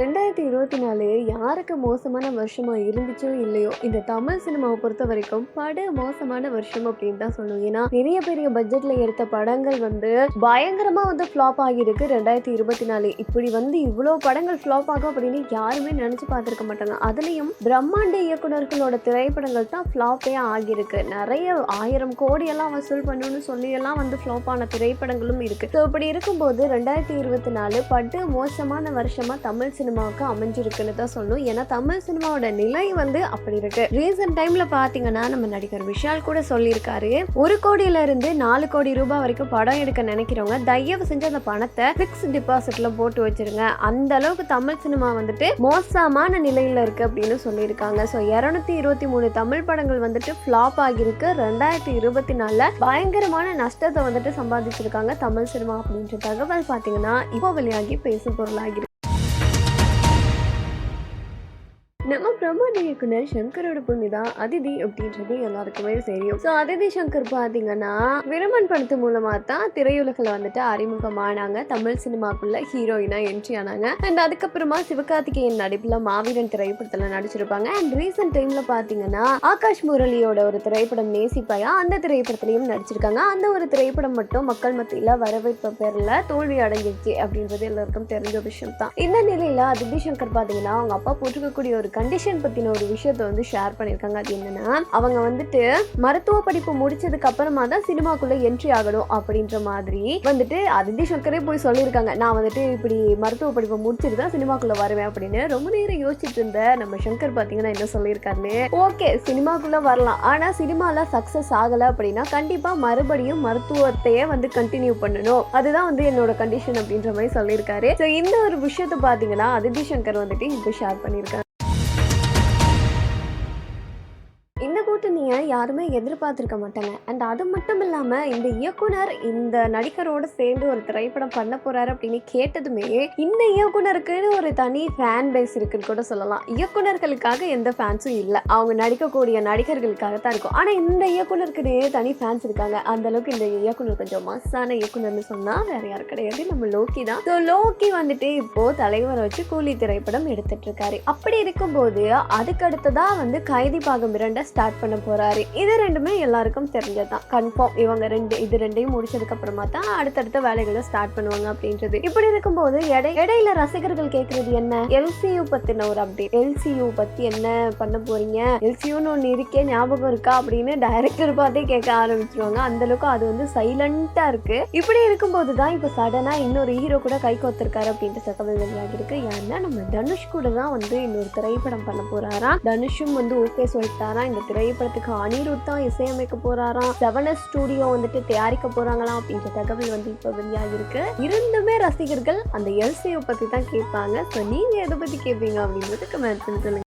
ரெண்டாயிரத்தி இருபத்தி நாலு யாருக்கு மோசமான வருஷமா இருந்துச்சோ இல்லையோ? இந்த தமிழ் சினிமாவை பொறுத்த வரைக்கும் படு மோசமான வருஷம் அப்படின்னு தான் சொல்லுவோம் ஏன்னா பெரிய பெரிய பட்ஜெட்ல எடுத்த படங்கள் வந்து பயங்கரமா வந்து ஃப்ளாப் ஆகியிருக்கு ரெண்டாயிரத்தி இருபத்தி நாலு. இப்படி வந்து இவ்வளோ படங்கள் ஃப்ளாப் ஆகும் அப்படின்னு யாருமே நினைச்சு பார்த்துருக்க மாட்டாங்க. அதுலயும் பிரம்மாண்ட இயக்குனர்களோட திரைப்படங்கள் தான் ஃப்ளாப்பே ஆகியிருக்கு. நிறைய ஆயிரம் கோடியெல்லாம் வசூல் பண்ணணும்னு சொல்லி எல்லாம் வந்து ஃப்ளாப் ஆன திரைப்படங்களும் இருக்கு. ஸோ இப்படி இருக்கும்போது ரெண்டாயிரத்தி இருபத்தி நாலு படு மோசமான வருஷமா தமிழ் சினிமாவுக்கு அமைஞ்சிருக்குன்னு தான் சொல்லணும். ஏன்னா தமிழ் சினிமாவோட நிலை வந்து அப்படி இருக்கு. ரீசன்ட் டைம்ல பாத்தீங்கன்னா நம்ம நடிகர் விஷால் கூட சொல்லியிருக்காரு. ஒரு கோடியில இருந்து நாலு கோடி ரூபாய் வரைக்கும் படம் எடுக்க நினைக்கிறவங்க தயவு செஞ்சு அந்த பணத்தை பிக்ஸ் டிபாசிட்ல போட்டு வச்சிருங்க. அந்த அளவுக்கு தமிழ் சினிமா வந்துட்டு மோசமான நிலையில இருக்கு அப்படின்னு சொல்லியிருக்காங்க. ஸோ இரநூத்தி இருபத்தி மூணு தமிழ் படங்கள் வந்துட்டு ஃப்ளாப் ஆகியிருக்கு. ரெண்டாயிரத்தி இருபத்தி நாலுல பயங்கரமான நஷ்டத்தை வந்துட்டு சம்பாதிச்சிருக்காங்க தமிழ் சினிமா அப்படின்ற தகவல் பார்த்தீங்கன்னா இப்போ வெளியாகி பேசும் பொருளாகிருக்கு நம்ம பிரம்மாண்ட இயக்குனர் சங்கரோட பொண்ணு தான் அதிதி அப்படின்றது எல்லாருக்குமே தெரியும். ஸோ அதிதி சங்கர் பார்த்தீங்கன்னா விருமன் படத்து மூலமாக தான் திரையுலகில் வந்துட்டு அறிமுகமானாங்க. தமிழ் சினிமாக்குள்ள ஹீரோயினா என்ட்ரி ஆனாங்க. அண்ட் அதுக்கப்புறமா சிவகார்த்திகேயன் நடிப்பில் மாவீரன் திரைப்படத்தில் நடிச்சிருப்பாங்க. அண்ட் ரீசெண்ட் டைமில் பார்த்தீங்கன்னா ஆகாஷ் முரளியோட ஒரு திரைப்படம் நேசிப்பாயா அந்த திரைப்படத்துலையும் நடிச்சிருக்காங்க. அந்த ஒரு திரைப்படம் மட்டும் மக்கள் மத்தியில் வரவேற்பு பேரில் தோல்வி அடங்கிடுச்சு அப்படின்றது எல்லாருக்கும் தெரிஞ்ச விஷயம் தான் இந்த நிலையில் அதிதி சங்கர் பார்த்தீங்கன்னா அவங்க அப்பா போட்டிருக்கக்கூடிய ஒரு கண்டிஷன் பத்தின ஒரு விஷயத்த வந்து ஷேர் பண்ணியிருக்காங்க. அது என்னன்னா அவங்க வந்துட்டு மருத்துவ படிப்பு முடிச்சதுக்கு அப்புறமா தான் சினிமாக்குள்ள என்ட்ரி ஆகணும் அப்படின்ற மாதிரி வந்துட்டு அதிதி சங்கரே போய் சொல்லியிருக்காங்க. நான் வந்துட்டு இப்படி மருத்துவ படிப்பை முடிச்சுட்டு தான் சினிமாக்குள்ள வருவேன் அப்படின்னு ரொம்ப நேரம் யோசிச்சுட்டு இருந்த நம்ம சங்கர் பாத்தீங்கன்னா என்ன சொல்லியிருக்காருன்னு ஓகே சினிமாக்குள்ள வரலாம். ஆனா சினிமால சக்சஸ் ஆகல அப்படின்னா கண்டிப்பா மறுபடியும் மருத்துவத்தையே வந்து கண்டினியூ பண்ணணும். அதுதான் வந்து என்னோட கண்டிஷன் அப்படின்ற மாதிரி சொல்லியிருக்காரு. ஸோ இந்த ஒரு விஷயத்தை பாத்தீங்கன்னா அதிதி சங்கர் வந்துட்டு இப்போ ஷேர் பண்ணியிருக்காங்க. யாருமே எதிர்பார்த்துருக்க மாட்டாங்க. அண்ட் அது மட்டும் இல்லாமல் இந்த இயக்குனர் இந்த நடிகரோட சேர்ந்து ஒரு திரைப்படம் பண்ண போகிறாரு அப்படின்னு கேட்டதுமே இந்த இயக்குனருக்குன்னு ஒரு தனி ஃபேன் பேஸ் இருக்குன்னு கூட சொல்லலாம். இயக்குனர்களுக்காக எந்த ஃபேன்ஸும் இல்லை. அவங்க நடிக்கக்கூடிய நடிகர்களுக்காக தான் இருக்கும். ஆனால் இந்த இயக்குனருக்குனே தனி ஃபேன்ஸ் இருக்காங்க. அந்த அளவுக்கு இந்த இயக்குனர் கொஞ்சம் மாசான இயக்குனர்னு சொன்னால் வேற யாரும் கிடையாது. நம்ம லோக்கி தான். ஸோ லோக்கி வந்துட்டு இப்போ தலைவரை வச்சு கூலி திரைப்படம் எடுத்துட்டு இருக்காரு. அப்படி இருக்கும்போது அதுக்கு வந்து கைதி பாகம் இரண்டை ஸ்டார்ட் பண்ண போறாரு. இது ரெண்டுமே எல்லாருக்கும் தெரிஞ்சதுதான். கன்ஃபார்ம் இவங்க ரெண்டு இது ரெண்டையும் முடிச்சதுக்கு அப்புறமா தான் அடுத்தடுத்த வேலைகளை ஸ்டார்ட் பண்ணுவாங்க அப்படின்றது. இப்படி இருக்கும்போது எடை இடையில ரசிகர்கள் கேட்கறது என்ன? எல்சியூ பத்தின ஒரு அப்டேட் எல்சியூ பத்தி என்ன பண்ண போறீங்க? எல்சியூன்னு ஒன்று இருக்கே ஞாபகம் இருக்கா அப்படின்னு டைரக்டர் பார்த்தே கேட்க ஆரம்பிச்சிருவாங்க. அந்த அளவுக்கு அது வந்து சைலண்டா இருக்கு. இப்படி இருக்கும்போது தான் இப்போ சடனா இன்னொரு ஹீரோ கூட கை கோத்திருக்காரு அப்படின்ற தகவல் வெளியாகிருக்கு ஏன்னா நம்ம தனுஷ் கூட தான் வந்து இன்னொரு திரைப்படம் பண்ண போறாராம். தனுஷும் வந்து ஓகே சொல்லிட்டாராம். இந்த திரைப்படத்துக்கு அனிருத் தான் இசையமைக்க போறாராம். செவன ஸ்டூடியோ வந்துட்டு தயாரிக்க போறாங்களாம் அப்படின்ற தகவல் வந்து இப்போ வெளியாகிருக்கு இருந்துமே ரசிகர்கள் அந்த எல்சையை பத்தி தான் கேட்பாங்க. ஸோ நீங்க எதை பத்தி கேட்பீங்க அப்படின்றது கமெண்ட் பண்ணி